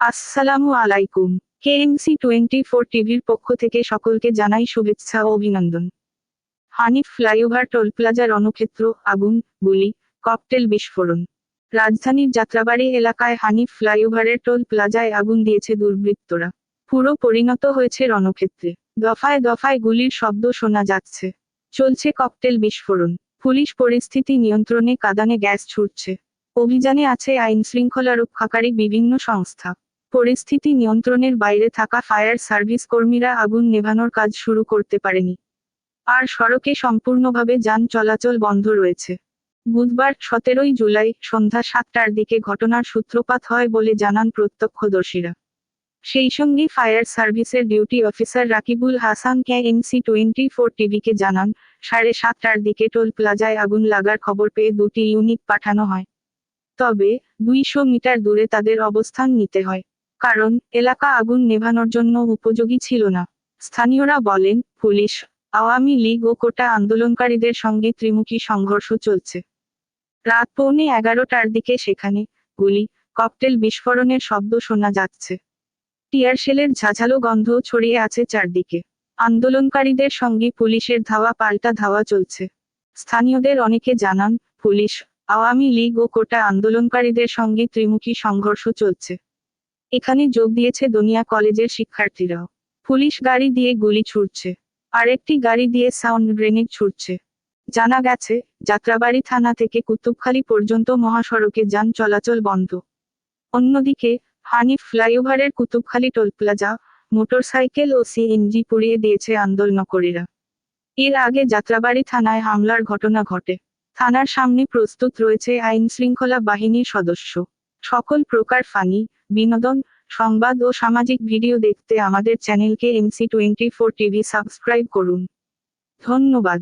আসসালামু আলাইকুম। KMC twenty four টিভির পক্ষ থেকে সকলকে জানাই শুভেচ্ছা ও অভিনন্দন। হানিফ ফ্লাইওভার টোল প্লাজা রণক্ষেত্র, আগুন, গুলি, ককটেল বিস্ফোরণ। রাজধানীর যাত্রাবাড়ি এলাকায় হানিফ ফ্লাইওভারের টোল প্লাজায় আগুন দিয়েছে দুর্বৃত্তরা। পুরো পরিণত হয়েছে রণক্ষেত্রে। দফায় দফায় গুলির শব্দ শোনা যাচ্ছে। চলছে ককটেল বিস্ফোরণ। পুলিশ পরিস্থিতি নিয়ন্ত্রণে কাদানে গ্যাস ছুটছে। অভিযানে আছে আইন শৃঙ্খলা রক্ষাকারী বিভিন্ন সংস্থা। পরিস্থিতি নিয়ন্ত্রণের বাইরে থাকা ফায়ার সার্ভিস কর্মীরা আগুন নেভানোর কাজ শুরু করতে পারেনি। আর সড়কে সম্পূর্ণভাবে যান চলাচল বন্ধ রয়েছে। বুধবার সতেরোই জুলাই সন্ধ্যা সাতটার দিকে ঘটনার সূত্রপাত হয় বলে জানান প্রত্যক্ষদর্শীরা। সেই সঙ্গে ফায়ার সার্ভিসের ডিউটি অফিসার রাকিবুল হাসান কে এমসি টোয়েন্টি ফোর টিভিকে জানান, সাড়ে সাতটার দিকে টোল প্লাজায় আগুন লাগার খবর পেয়ে দুটি ইউনিট পাঠানো হয়। তবে দুইশো মিটার দূরে তাদের অবস্থান নিতে হয়। কারণ, এলাকা আগুন নেভানোর জন্য উপযোগী ছিল না। স্থানীয়রা বলেন, পুলিশ, আওয়ামী লীগ ও কোটা আন্দোলনকারীদের সঙ্গে ত্রিমুখী সংঘর্ষ চলছে। রাত পৌনে এগারোটার দিকে সেখানে গুলি, ককটেল বিস্ফোরণের শব্দ শোনা যাচ্ছে। টিয়ারশেলের ঝাঝালো গন্ধ ছড়িয়ে আছে চারদিকে। আন্দোলনকারীদের সঙ্গে পুলিশের ধাওয়া পাল্টা ধাওয়া চলছে। স্থানীয়দের অনেকে জানান, পুলিশ, আওয়ামী লীগ ও কোটা আন্দোলনকারীদের সঙ্গে ত্রিমুখী সংঘর্ষ চলছে। এখানে যোগ দিয়েছে দনিয়া কলেজের শিক্ষার্থীরাও পুলিশ গাড়ি দিয়ে গুলি ছুটছে আরেকটি গাড়ি দিয়ে সাউন্ড গ্রেনেড ছুটছে জানা গেছে, যাত্রাবাড়ি থানা থেকে কুতুবখালী পর্যন্ত মহাসড়কে যান চলাচল বন্ধ। অন্যদিকে, হানিফ ফ্লাইওভারের কুতুবখালী টোল প্লাজা, মোটরসাইকেল ও সিএনজি পুড়িয়ে দিয়েছে আন্দোলনকারীরা। এর আগে যাত্রাবাড়ি থানায় হামলার ঘটনা ঘটে। থানার সামনে প্রস্তুত রয়েছে আইন শৃঙ্খলা বাহিনীর সদস্য। সকল প্রকার ফানি, বিনোদন, সংবাদ ও সামাজিক ভিডিও দেখতে আমাদের চ্যানেলকে MC twenty four TV subscribe করুন। ধন্যবাদ।